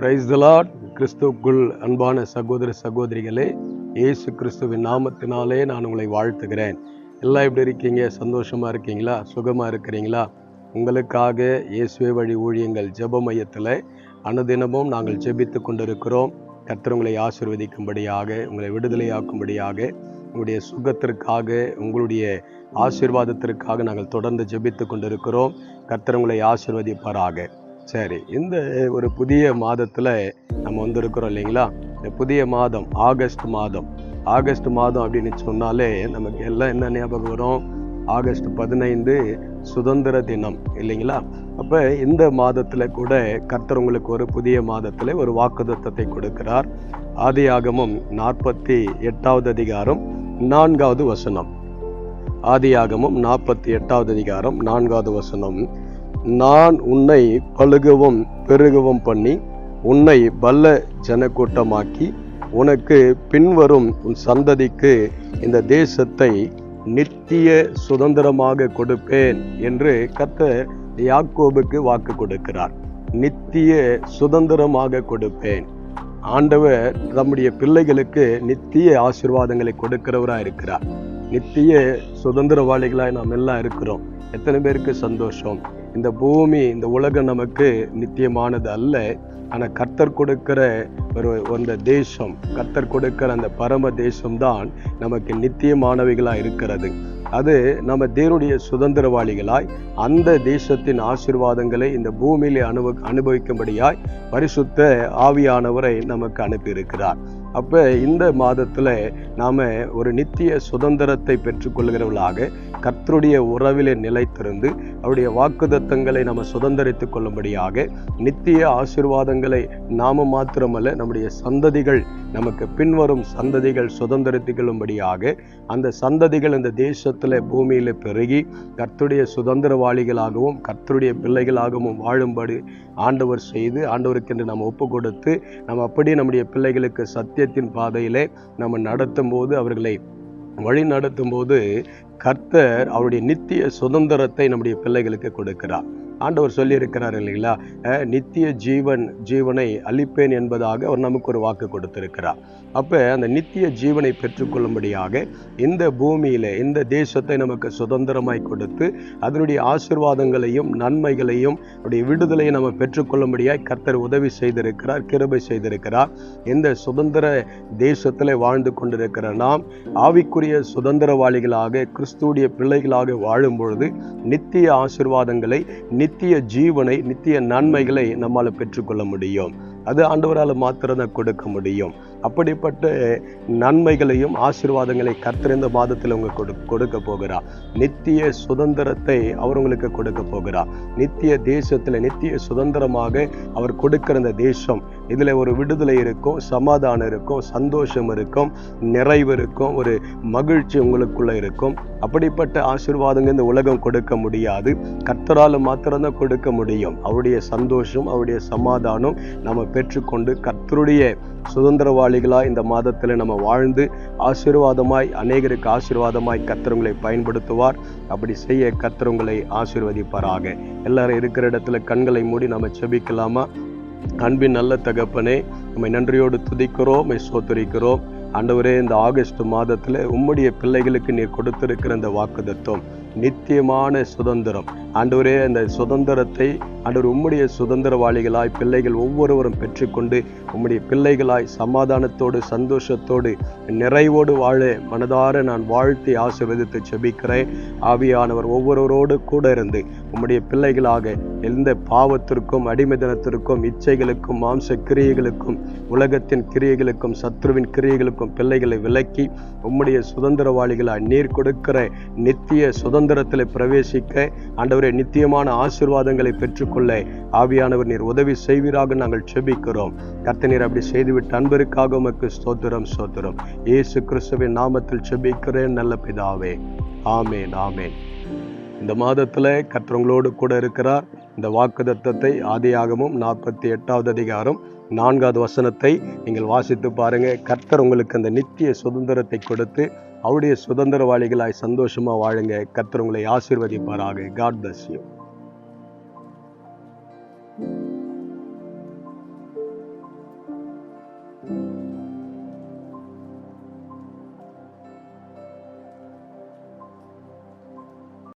Price தலாட் கிறிஸ்துவுக்குள் அன்பான சகோதர சகோதரிகளே இயேசு கிறிஸ்துவின் நாமத்தினாலே நான் உங்களை வாழ்த்துகிறேன். எல்லாம் எப்படி இருக்கீங்க? சந்தோஷமாக இருக்கீங்களா? சுகமாக இருக்கிறீங்களா? உங்களுக்காக இயேசுவே வழி ஊழியங்கள் ஜெப மையத்தில் அனுதினமும் நாங்கள் ஜெபித்து கொண்டிருக்கிறோம். கர்த்தர் உங்களை ஆசிர்வதிக்கும்படியாக உங்களை விடுதலையாக்கும்படியாக உங்களுடைய சுகத்திற்காக உங்களுடைய ஆசீர்வாதத்திற்காக நாங்கள் தொடர்ந்து ஜெபித்து கொண்டிருக்கிறோம். கர்த்தர் உங்களை ஆசீர்வதிப்பாராக. சரி இந்த ஒரு புதிய மாதத்தில் நம்ம வந்திருக்கிறோம் இல்லைங்களா? இந்த புதிய மாதம் ஆகஸ்ட் மாதம். ஆகஸ்ட் மாதம் அப்படின்னு சொன்னாலே நமக்கு எல்லாம் என்ன ஞாபகம் வரும்? ஆகஸ்ட் பதினைந்து சுதந்திர தினம் இல்லைங்களா? அப்போ இந்த மாதத்தில் கூட கர்த்தர் உங்களுக்கு ஒரு புதிய மாதத்தில் ஒரு வாக்குதத்தத்தை கொடுக்கிறார். ஆதியாகமம் நாற்பத்தி எட்டாவது அதிகாரம் நான்காவது வசனம். ஆதியாகமம் நாற்பத்தி எட்டாவது அதிகாரம் நான்காவது வசனம். நான் உன்னை பழுகவும் பெருகவும் பண்ணி உன்னை பல்ல ஜனக்கூட்டமாக்கி உனக்கு பின்வரும் உன் சந்ததிக்கு இந்த தேசத்தை நித்திய சுதந்திரமாக கொடுப்பேன் என்று கர்த்தர் யாக்கோபுக்கு வாக்கு கொடுக்கிறார். நித்திய சுதந்திரமாக கொடுப்பேன். ஆண்டவர் நம்முடைய பிள்ளைகளுக்கு நித்திய ஆசீர்வாதங்களை கொடுக்கிறவராக இருக்கிறார். நித்திய சுதந்திரவாளிகளாய் நாம் எல்லாம் இருக்கிறோம். எத்தனை பேருக்கு சந்தோஷம்? இந்த பூமி இந்த உலகம் நமக்கு நித்தியமானது அல்ல. ஆனால் கர்த்தர் கொடுக்கிற ஒரு அந்த தேசம் கர்த்தர் கொடுக்கிற அந்த பரம தேசம்தான் நமக்கு நித்தியமானவைகளாக இருக்கிறது. அது நம்ம தேவனுடைய சுதந்திரவாளிகளாய் அந்த தேசத்தின் ஆசீர்வாதங்களை இந்த பூமியிலே அனுபவ அனுபவிக்கும்படியாய் பரிசுத்த ஆவியானவரை நமக்கு அனுப்பியிருக்கிறார். அப்போ இந்த மாதத்தில் நாம் ஒரு நித்திய சுதந்திரத்தை பெற்றுக்கொள்கிறவர்களாக கர்த்தருடைய உறவிலே நிலைத்திருந்து அவருடைய வாக்குதத்தங்களை நம்ம சுதந்திரித்து கொள்ளும்படியாக நித்திய ஆசீர்வாதங்களை நாம மாத்திரமல்ல நம்முடைய சந்ததிகள் நமக்கு பின்வரும் சந்ததிகள் சுதந்திரத்துகளும்படியாக அந்த சந்ததிகள் இந்த தேசத்தில் பூமியில் பெருகி கர்த்தருடைய சுதந்திரவாளிகளாகவும் கர்த்தருடைய பிள்ளைகளாகவும் வாழும்படி ஆண்டவர் செய்து ஆண்டவருக்கு என்று நம்ம ஒப்பு கொடுத்து நம்ம அப்படியே நம்முடைய பிள்ளைகளுக்கு சத்தியத்தின் பாதையிலே நம்ம நடத்தும் போது அவர்களை வழி நடத்தும் போது கர்த்தர் அவருடைய நித்திய சுதந்திரத்தை நம்முடைய பிள்ளைகளுக்கு கொடுக்கிறார். ஆண்டவர் சொல்லியிருக்கிறார் இல்லைங்களா? நித்திய ஜீவன் ஜீவனை அளிப்பேன் என்பதாக அவர் நமக்கு ஒரு வாக்கு கொடுத்திருக்கிறார். அப்போ அந்த நித்திய ஜீவனை பெற்றுக்கொள்ளும்படியாக இந்த பூமியில இந்த தேசத்தை நமக்கு சுதந்திரமாய் கொடுத்து அதனுடைய ஆசீர்வாதங்களையும் நன்மைகளையும் அவருடைய விடுதலையை நம்ம பெற்றுக்கொள்ளும்படியாக கர்த்தர் உதவி செய்திருக்கிறார் கிருபை செய்திருக்கிறார். இந்த சுதந்திர தேசத்தில் வாழ்ந்து கொண்டிருக்கிற நாம் ஆவிக்குரிய சுதந்திரவாளிகளாக கிறிஸ்துடைய பிள்ளைகளாக வாழும் பொழுது நித்திய ஆசிர்வாதங்களை நித்திய ஜீவனை நித்திய நன்மைகளை நம்மால் பெற்றுக்கொள்ள முடியும். அது ஆண்டவரால் மாத்திரம்தான் கொடுக்க முடியும். அப்படிப்பட்ட நன்மைகளையும் ஆசீர்வாதங்களை கர்த்தர் மாதத்தில் அவங்க கொடு கொடுக்க போகிறார். நித்திய சுதந்திரத்தை அவர் உங்களுக்கு கொடுக்க போகிறார். நித்திய தேசத்தில் நித்திய சுதந்திரமாக அவர் கொடுக்கிற இந்த தேசம் இதில் ஒரு விடுதலை இருக்கும் சமாதானம் இருக்கும் சந்தோஷம் இருக்கும் நிறைவு இருக்கும் ஒரு மகிழ்ச்சி உங்களுக்குள்ளே இருக்கும். அப்படிப்பட்ட ஆசீர்வாதங்கள் இந்த உலகம் கொடுக்க முடியாது. கர்த்தரால் மாத்திரம்தான் கொடுக்க முடியும். அவருடைய சந்தோஷம் அவருடைய சமாதானம் நம்ம பெற்றுக்கொண்டு கர்த்தருடைய சுதந்திரவாளிகளாக இந்த மாதத்தில் நம்ம வாழ்ந்து ஆசீர்வாதமாய் அநேகருக்கு ஆசீர்வாதமாய் கர்த்தர் பயன்படுத்துவார். அப்படி செய்ய கர்த்தர் ஆசீர்வதிப்பாராக. எல்லாரும் இருக்கிற இடத்துல கண்களை மூடி நம்ம செபிக்கலாமா? அன்பின் நல்ல தகப்பனே நம்மை நன்றியோடு துதிக்கிறோம் உம்மை சோத்தரிக்கிறோம் ஆண்டவரே இந்த ஆகஸ்ட் மாதத்தில் உம்முடைய பிள்ளைகளுக்கு நீர் கொடுத்திருக்கிற இந்த வாக்குதத்துவம் நித்தியமான சுதந்திரம். ஆண்டவரே அந்த சுதந்திரத்தை ஆண்டவர் உம்முடைய சுதந்திரவாளிகளாய் பிள்ளைகள் ஒவ்வொருவரும் பெற்றுக்கொண்டு உம்முடைய பிள்ளைகளாய் சமாதானத்தோடு சந்தோஷத்தோடு நிறைவோடு வாழ மனதார நான் வாழ்த்தி ஆசிர்வதித்து செபிக்கிறேன் ஆவியானவர் ஒவ்வொருவரோடு கூட இருந்து உம்முடைய பிள்ளைகளாக எந்த பாவத்திற்கும் அடிமைதனத்திற்கும் இச்சைகளுக்கும் மாம்ச கிரியைகளுக்கும் உலகத்தின் கிரியைகளுக்கும் சத்ருவின் கிரியைகளுக்கும் பிள்ளைகளை விலக்கி உம்முடைய சுதந்திரவாளிகளாய் நீர் கொடுக்கிற நித்திய சுதந்திரத்தில் பிரவேசிக்க ஆண்டவரே நித்தியமான ஆசீர்வாதங்களை பெற்றுக்கொள்ள ஆவியானவர் நீர் உதவி செய்வீராக நாங்கள் செபிக்கிறோம். கர்த்த அப்படி செய்துவிட்டு அன்பருக்காக உமக்கு ஸ்தோத்திரம் ஸ்தோத்திரம். இயேசு கிறிஸ்துவின் நாமத்தில் செபிக்கிறேன் நல்ல பிதாவே. ஆமேன் ஆமேன். இந்த மாதத்துல கற்றவங்களோடு கூட இருக்கிறார். இந்த வாக்குதத்தத்தை ஆதியாகமும் நாற்பத்தி எட்டாவது அதிகாரம் நான்காவது வசனத்தை நீங்கள் வாசித்து பாருங்க. கர்த்தர் உங்களுக்கு அந்த நித்திய சுதந்திரத்தை கொடுத்து அவருடைய சுதந்திரவாளிகளாய் சந்தோஷமா வாழுங்க. கர்த்தர் உங்களை ஆசீர்வதிப்பாராக. God bless you